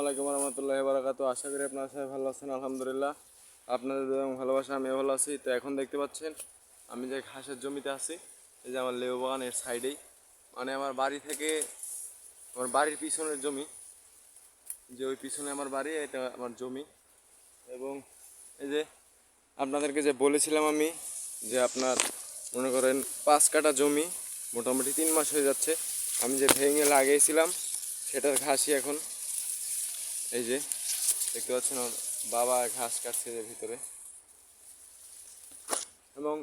আলাইকুম রহমতুল্লাহ বারাকাত আশা করি আপনারা সবাই ভালো আছেন, আলহামদুলিল্লাহ। আপনাদের ভালোবাসা আমিও ভালো আছি। তো এখন দেখতে পাচ্ছেন, আমি যে ঘাসের জমিতে আছি, এই যে আমার লেবু বাগানের সাইডেই। মানে আমার বাড়ি থেকে, আমার বাড়ির পিছনের জমি। যে ওই পিছনে আমার বাড়ি, এটা আমার জমি। এবং এই যে আপনাদেরকে যে বলেছিলাম আমি, যে আপনার, মনে করেন, পাঁচ কাটা জমি, মোটামুটি তিন মাস হয়ে যাচ্ছে। আমি যে ভেঙে লাগিয়েছিলাম, সেটার ঘাসই এখন। এই যে, দেখতে পাচ্ছেন বাবা ঘাস কাটছে যে ভিতরে। এবং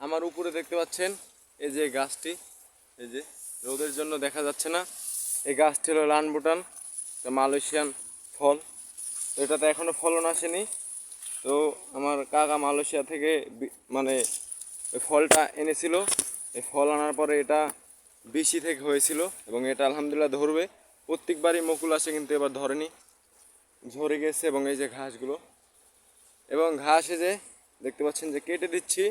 আমার উপরে দেখতে পাচ্ছেন এই যে গাছটি, এই যে রোদের জন্য দেখা যাচ্ছে না। এই গাছটি হলো লানবুটান মালয়েশিয়ান ফল। এটাতে এখনও ফলন আসেনি। তো আমার কাকা মালয়েশিয়া থেকে মানে ফলটা এনেছিল। এই ফল আনার পরে এটা বিশি থেকে হয়েছিল এবং এটা আলহামদুলিল্লাহ ধরবে। প্রত্যেকবারই মুকুল আসে কিন্তু এবার ধরেনি। ঝরে গেছে এবং এই যে ঘাসগুলো। এবং ঘাস যে দেখতে পাচ্ছেন যে কেটে দিচ্ছি।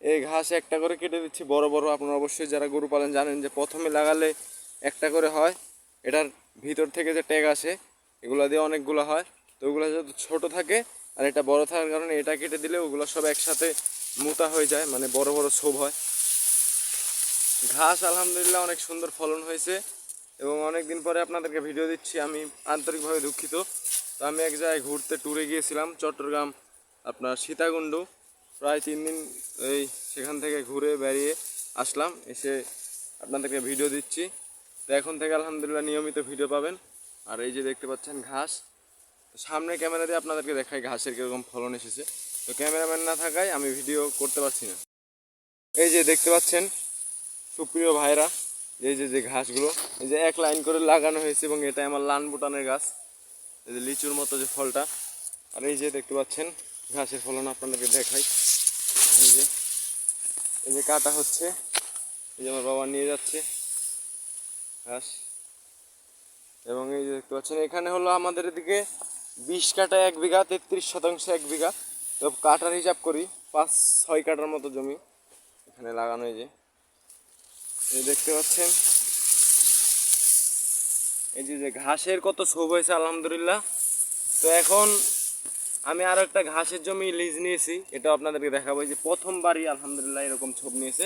এই ঘাস একটা করে কেটে দিচ্ছি, বড় বড় আপনারা অবশ্যই যারা গরু পালন জানেন যে প্রথমে লাগালে একটা করে হয়, এটার ভিতর থেকে যে ট্যাগ আসে, এগুলো দিয়ে অনেকগুলো হয়। তো ওগুলো যদি ছোটো থাকে আর এটা বড় থাকার কারণে এটা কেটে দিলে ওগুলো সব একসাথে মোটা হয়ে যায় মানে বড় বড় ছোপ হয়। ঘাস আলহামদুলিল্লাহ অনেক সুন্দর ফলন হয়েছে এবং অনেক দিন পরে আপনাদেরকে ভিডিও দিচ্ছি, আমি আন্তরিকভাবে দুঃখিত। তো আমি এক জায়গায় ঘুরতে ট্যুরে গিয়েছিলাম, চট্টগ্রাম, আপনার সীতাকুণ্ড। প্রায় তিন দিন এই সেখান থেকে ঘুরে বেরিয়ে আসলাম, এসে আপনাদেরকে ভিডিও দিচ্ছি। তো এখন থেকে আলহামদুলিল্লাহ নিয়মিত ভিডিও পাবেন। আর এই যে দেখতে পাচ্ছেন ঘাস সামনে ক্যামেরা দিয়ে আপনাদেরকে দেখাই ঘাসের কীরকম ফলন এসেছে। তো ক্যামেরাম্যান না থাকায় আমি ভিডিও করতে পারছি না। এই যে দেখতে পাচ্ছেন সুপ্রিয় ভাইরা, এই যে যে ঘাসগুলো, এই যে এক লাইন করে লাগানো হয়েছে এবং এটা আমার লান বুটানের গাছ। এই যে লিচুর মতো যে ফলটা, আর এই যে দেখতে পাচ্ছেন, ঘাসের ফলন আপনাদেরকে দেখাই। এই যে এই যে কাটা হচ্ছে, এই যে আমার বাবা নিয়ে যাচ্ছে ঘাস। এবং এই যে দেখতে পাচ্ছেন, এখানে হলো আমাদের এদিকে বিশ কাটা এক বিঘা, তেত্রিশ শতাংশ এক বিঘা। তো কাটার হিসাব করি, পাঁচ, ছয় কাটার মতো জমি এখানে লাগানো এই যে। দেখতে পাচ্ছেন এই যে যে ঘাসের কত শোভ হয়েছে, আলহামদুলিল্লাহ। তো এখন আমি আরও একটা ঘাসের জমি লিজ নিয়েছি এটা আপনাদেরকে দেখাবো। যে প্রথমবারই, আলহামদুলিল্লাহ, এরকম ছোপ নিয়েছে।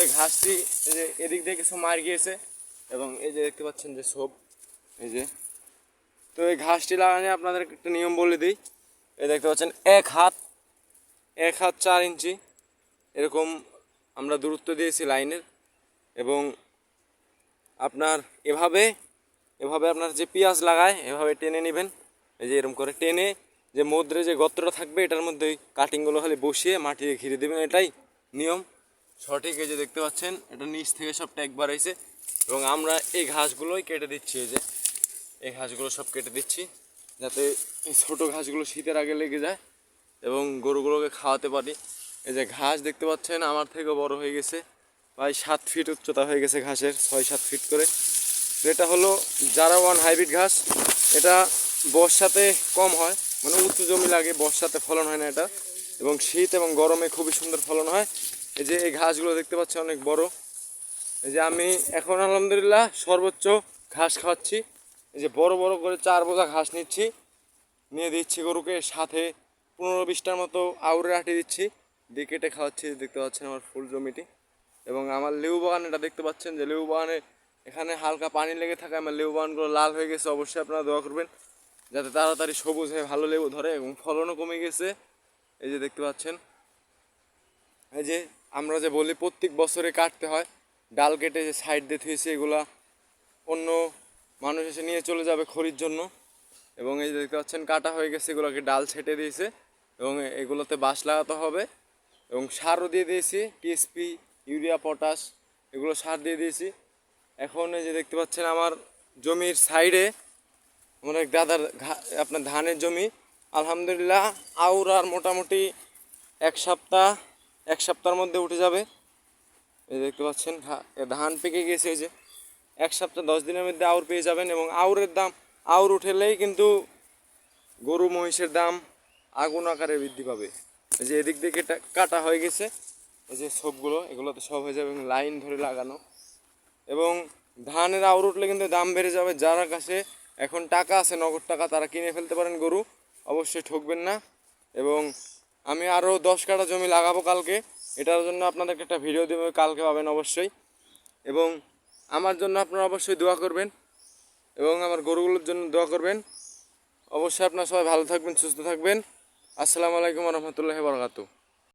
এই ঘাসটি এই যে এদিক দিয়ে কিছু মার গিয়েছে এবং এই যে দেখতে পাচ্ছেন যে ছোপ। এই যে, তো এই ঘাসটি লাগানো আপনাদের একটা নিয়ম বলে দিই। এই দেখতে পাচ্ছেন, এক হাত এক হাত চার ইঞ্চি, এরকম আমরা দূরত্ব দিয়েছি লাইনের। এবং আপনার এভাবে এভাবে আপনার যে পেঁয়াজ লাগায়, এভাবে টেনে নেবেন। এই যে এরকম করে টেনে যে মধ্যে যে গর্তটা থাকবে, এটার মধ্যে ওই কাটিংগুলো খালি বসিয়ে মাটি দিয়ে ঘিরে দেবেন। এটাই নিয়ম। সঠিক এই যে দেখতে পাচ্ছেন, এটা নিচ থেকে সব ট্যাগ বাড়াইছে এবং আমরা এই ঘাসগুলোই কেটে দিচ্ছি, এই যে এই ঘাসগুলো সব কেটে দিচ্ছি, যাতে এই ছোটো ঘাসগুলো শীতের আগে লেগে যায় এবং গরুগুলোকে খাওয়াতে পারি। এই যে ঘাস দেখতে পাচ্ছেন, আমার থেকেও বড় হয়ে গেছে। প্রায় সাত ফিট উচ্চতা হয়ে গেছে ঘাসের, ছয় সাত ফিট করে। তো এটা হলো জারা ওয়ান হাইব্রিড ঘাস, এটা বর্ষাতে কম হয় মানে উঁচু জমি লাগে, বর্ষাতে ফলন হয় না এটা, এবং শীত এবং গরমে খুবই সুন্দর ফলন হয়। এই যে এই ঘাসগুলো দেখতে পাচ্ছি অনেক বড়। এই যে আমি এখন আলহামদুলিল্লাহ সর্বোচ্চ ঘাস খাওয়াচ্ছি। এই যে বড় বড় করে চার বোঝা ঘাস নিচ্ছি। নিয়ে দিচ্ছি গরুকে সাথে পনেরো বিশটার মতো আউরে আটি দিচ্ছি। দিয়ে কেটে খাওয়াচ্ছি, দেখতে পাচ্ছেন আমার ফুল জমিটি। এবং আমার লেবু বাগান, এটা দেখতে পাচ্ছেন যে লেবু বাগানে এখানে হালকা পানি লেগে থাকে আমার লেবু বাগানগুলো লাল হয়ে গেছে, অবশ্যই আপনারা দোয়া করবেন যাতে তাড়াতাড়ি সবুজ হয়ে ভালো লেবু ধরে এবং ফলনও কমে গেছে। এই যে দেখতে পাচ্ছেন, এই যে আমরা যে বলি প্রত্যেক বছরে কাটতে হয়, ডাল কেটে যে সাইড দিয়ে থুয়েছে এগুলা, অন্য মানুষ এসে নিয়ে চলে যাবে খড়ির জন্য। এবং এই যে দেখতে পাচ্ছেন, কাটা হয়ে গেছে, এগুলোকে ডাল ছেটে দিয়েছে এবং এগুলোতে বাঁশ লাগাতে হবে। এবং সারও দিয়ে দিয়েছি, টিএসপি, ইউরিয়া, পটাশ, এগুলো সার দিয়ে দিয়েছি। এখন এই যে দেখতে পাচ্ছেন আমার জমির সাইডে আমার এক দাদার আপনার ধানের জমি। আলহামদুলিল্লাহ আউর আর মোটামুটি এক সপ্তাহ, এক সপ্তাহের মধ্যে উঠে যাবে। এই দেখতে পাচ্ছেন ধান পেকে গেছে যে। এক সপ্তাহ, দশ দিনের মধ্যে আউর পেয়ে যাবেন এবং আউরের দাম আউর উঠেলেই কিন্তু গরু মহিষের দাম আগুন আকারে বৃদ্ধি পাবে। এই যে এদিক দিয়ে কেটে হয়ে গেছে। এই যে সবগুলো এগুলোতে সব হয়ে যাবে এবং লাইন ধরে লাগানো। এবং ধানের আউর উঠলে কিন্তু দাম বেড়ে যাবে। যারা কাছে এখন টাকা আছে, নগদ টাকা, তারা কিনে ফেলতে পারেন গরু। অবশ্যই ঠকবেন না। এবং আমি আরও দশ কাঠা জমি লাগাবো কালকে। এটার জন্য আপনাদেরকে একটা ভিডিও দেবো, কালকে পাবেন অবশ্যই। এবং আমার জন্য আপনারা অবশ্যই দোয়া করবেন। এবং আমার গরুগুলোর জন্য দোয়া করবেন। অবশ্যই আপনারা সবাই ভালো থাকবেন, সুস্থ থাকবেন। আসসালামু আলাইকুম রহমতুল্লাহ বরকাতু